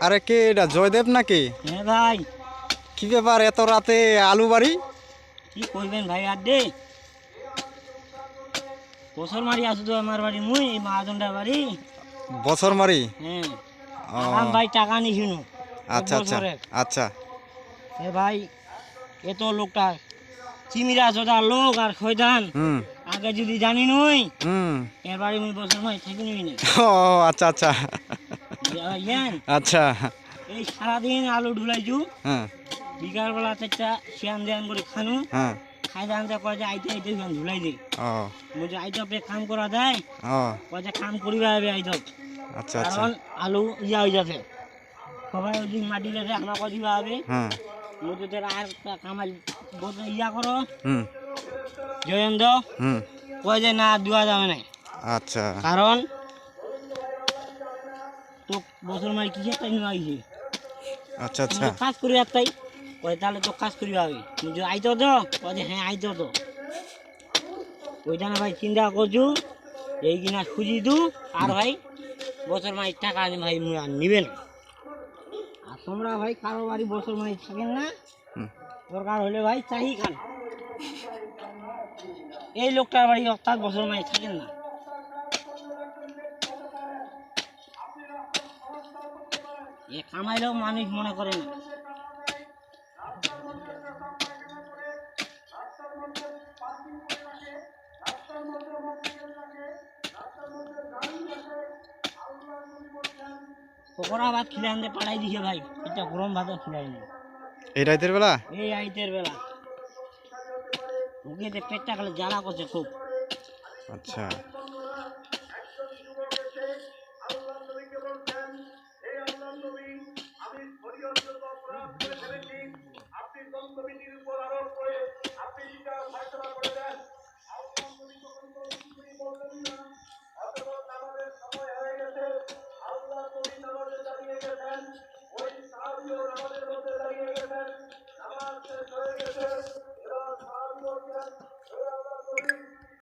আরে কে এটা জয়দেব নাকি? হ্যাঁ ভাই। কি ব্যাপার এত রাতে আলু বাড়ি? কি করবেন ভাই আর দে। বছর মারি আসু তো আমার বাড়ি মুই এই মহাজনটার বাড়ি। বছর মারি? হ্যাঁ। আরাম ভাই টাকা নিছিল আচ্ছা আচ্ছা আচ্ছা। এ ভাই এ তো লোকটা চিমিরা চোদা লোক আর হুম। আগে যদি জানি নই হুম। এর বাড়ি মুই বছর মাই থাকি নই ও আচ্ছা আচ্ছা। আচ্ছা। এই সারাদিন আলু ঢুলাইছু হ্যাঁ। বিকালবেলা চারটা শিয়ান দেয়ান করে খানু। হ্যাঁ। দান কয় যে আইতে আইতে দে। ও। বলছে আইতে আপনি কাম করা যায় ও। কয় যে কাম করিবা হবে আইতে। আচ্ছা আচ্ছা। কারণ আলু ইয়া হয়ে সবাই ওই মাটি হবে হ্যাঁ। আর কামাল ইয়া করো। হুম। জয়েন্দ্র হুম। কয় যে না দেওয়া যাবে না। আচ্ছা। কারণ তো বছর মাই কিসের টাইম আইছে? আচ্ছা আচ্ছা। কাজ করি আর তাই। কয় তাহলে তো কাজ করি তুমি যে আইতো তো কয় হ্যাঁ আইতো তো। ওইটা না ভাই চিন্তা করছু? এই কিনা খুঁজি দু। আর ভাই বছর মাই টাকা আনি ভাই আর নিবে না। আর তোমরা ভাই কারও বাড়ি বছর মাই থাকেন না। দরকার হলে ভাই চাহি খান। এই লোকটার বাড়ি অর্থাৎ বছর মাই থাকেন না। এ কামাইলেও মানুষ মনে করে না। পকোড়া ভাত খিলে আনতে পাঠাই দিছে ভাই। এটা গরম ভাতও খিলাই নি এই রাতের বেলা? এই আইতের বেলা। ওকে পেটটা খালি জ্বালা করছে খুব। আচ্ছা। কমিটির উপর আরোপ করে আপনি এটা করে দেন। আউটকাম কমিটি তখন কিছুই আমাদের গেছে। আল্লাহ কমিটি আমাদের দাঁড়িয়ে গেছেন, ওই সাহাবিও আমাদের মধ্যে দাঁড়িয়ে গেছেন। নামাজ শেষ হয়ে গেছে।